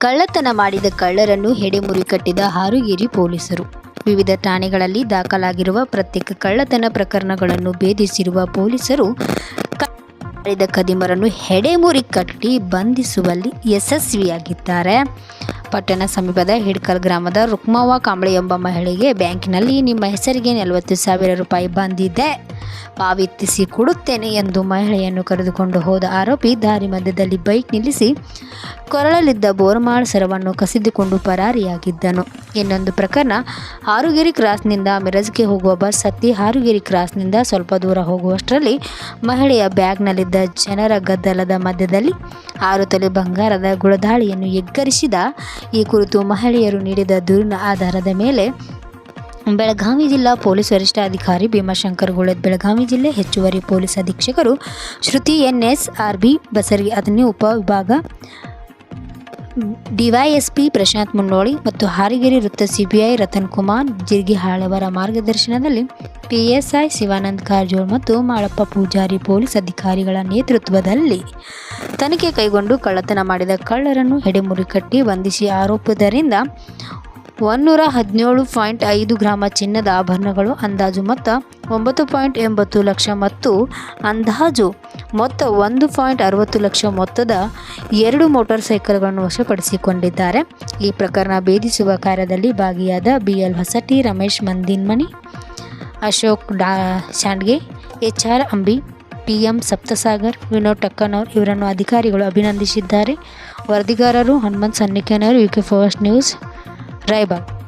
ಕಳ್ಳತನ ಮಾಡಿದ ಕಳ್ಳರನ್ನು ಹೆಡೆಮುರಿ ಕಟ್ಟಿದ ಹಾರುಗೇರಿ ಪೊಲೀಸರು. ವಿವಿಧ ಠಾಣೆಗಳಲ್ಲಿ ದಾಖಲಾಗಿರುವ ಪ್ರತ್ಯೇಕ ಕಳ್ಳತನ ಪ್ರಕರಣಗಳನ್ನು ಭೇದಿಸಿರುವ ಪೊಲೀಸರು ಮಾಡಿದ ಕದಿಮರನ್ನು ಹೆಡೆಮುರಿ ಕಟ್ಟಿ ಬಂಧಿಸುವಲ್ಲಿ ಯಶಸ್ವಿಯಾಗಿದ್ದಾರೆ. ಪಟ್ಟಣ ಸಮೀಪದ ಹಿಡ್ಕಲ್ ಗ್ರಾಮದ ರುಕ್ಮವ್ವ ಕಾಂಬಳೆ ಎಂಬ ಮಹಿಳೆಗೆ ಬ್ಯಾಂಕಿನಲ್ಲಿ ನಿಮ್ಮ ಹೆಸರಿಗೆ ನಲವತ್ತು ಸಾವಿರ ರೂಪಾಯಿ ಬಂದಿದೆ. ಪಾವತಿಸಿ ಕೊಡುತ್ತೇನೆ ಎಂದು ಮಹಿಳೆಯನ್ನು ಕರೆದುಕೊಂಡು ಹೋದ ಆರೋಪಿ ದಾರಿ ಮಧ್ಯದಲ್ಲಿ ಬೈಕ್ ನಿಲ್ಲಿಸಿ ಕೊರಳಲಿದ್ದ ಬೋರ್ಮಾಳ್ ಸರವನ್ನು ಕಸಿದುಕೊಂಡು ಪರಾರಿಯಾಗಿದ್ದನು. ಇನ್ನೊಂದು ಪ್ರಕರಣ ಹಾರುಗಿರಿ ಕ್ರಾಸ್ನಿಂದ ಮಿರಜ್ಗೆ ಹೋಗುವ ಬಸ್ ಹತ್ತಿ ಹಾರುಗಿರಿ ಕ್ರಾಸ್ನಿಂದ ಸ್ವಲ್ಪ ದೂರ ಹೋಗುವಷ್ಟರಲ್ಲಿ ಮಹಿಳೆಯ ಬ್ಯಾಗ್ನಲ್ಲಿದ್ದ ಜನರ ಗದ್ದಲದ ಮಧ್ಯದಲ್ಲಿ ಆರು ತೊಲೆ ಬಂಗಾರದ ಗುಳದಾಳಿಯನ್ನು ಎಗ್ಗರಿಸಿದ ಈ ಕುರಿತು ಮಹಿಳೆಯರು ನೀಡಿದ ದೂರಿನ ಆಧಾರದ ಮೇಲೆ ಬೆಳಗಾವಿ ಜಿಲ್ಲಾ ಪೊಲೀಸ್ ವರಿಷ್ಠಾಧಿಕಾರಿ ಭೀಮಾಶಂಕರ್ ಗುಳದ್ ಬೆಳಗಾವಿ ಜಿಲ್ಲೆ ಹೆಚ್ಚುವರಿ police ಅಧೀಕ್ಷಕರು Shruti N R B Basari ಅದನ್ನೇ ಉಪವಿಭಾಗ ಡಿವೈಎಸ್ಪಿ ಪ್ರಶಾಂತ್ ಮುನ್ನೋಳಿ ಮತ್ತು ಹಾರಿಗೆರೆ ವೃತ್ತ ಸಿಬಿಐ ರತನ್ ಕುಮಾರ್ ಜಿರ್ಗಿಹಾಳವರ ಮಾರ್ಗದರ್ಶನದಲ್ಲಿ ಪಿಎಸ್ಐ ಶಿವಾನಂದ್ ಕಾರಜೋಳ್ ಮತ್ತು ಮಾಳಪ್ಪ ಪೂಜಾರಿ ಪೊಲೀಸ್ ಅಧಿಕಾರಿಗಳ ನೇತೃತ್ವದಲ್ಲಿ ತನಿಖೆ ಕೈಗೊಂಡು ಕಳ್ಳತನ ಮಾಡಿದ ಕಳ್ಳರನ್ನು ಹೆಡೆಮುರಿ ಕಟ್ಟಿ ಬಂಧಿಸಿ ಆರೋಪದರಿಂದ ಒನ್ನೂರ ಹದಿನೇಳು ಪಾಯಿಂಟ್ ಐದು ಗ್ರಾಮ ಚಿನ್ನದ ಆಭರಣಗಳು, ಅಂದಾಜು ಮೊತ್ತ ಒಂಬತ್ತು ಪಾಯಿಂಟ್ ಎಂಬತ್ತು ಲಕ್ಷ ಮತ್ತು ಅಂದಾಜು ಮೊತ್ತ ಒಂದು ಪಾಯಿಂಟ್ ಅರವತ್ತು ಲಕ್ಷ ಮೊತ್ತದ ಎರಡು ಮೋಟಾರ್ ಸೈಕಲ್ಗಳನ್ನು ವಶಪಡಿಸಿಕೊಂಡಿದ್ದಾರೆ. ಈ ಪ್ರಕರಣ ಭೇದಿಸುವ ಕಾರ್ಯದಲ್ಲಿ ಭಾಗಿಯಾದ ಬಿ ಎಲ್ ಹೊಸಟಿ ರಮೇಶ್ ಮಂದಿನ್ಮನಿ ಅಶೋಕ್ ಡಾ Shandge H R Ambi P M Saptasagar, Vinod Takkanavar ಇವರನ್ನು ಅಧಿಕಾರಿಗಳು ಅಭಿನಂದಿಸಿದ್ದಾರೆ. ವರದಿಗಾರರು Hanumanth ಸನ್ನಿಕೇನವರು U K first news. Raibag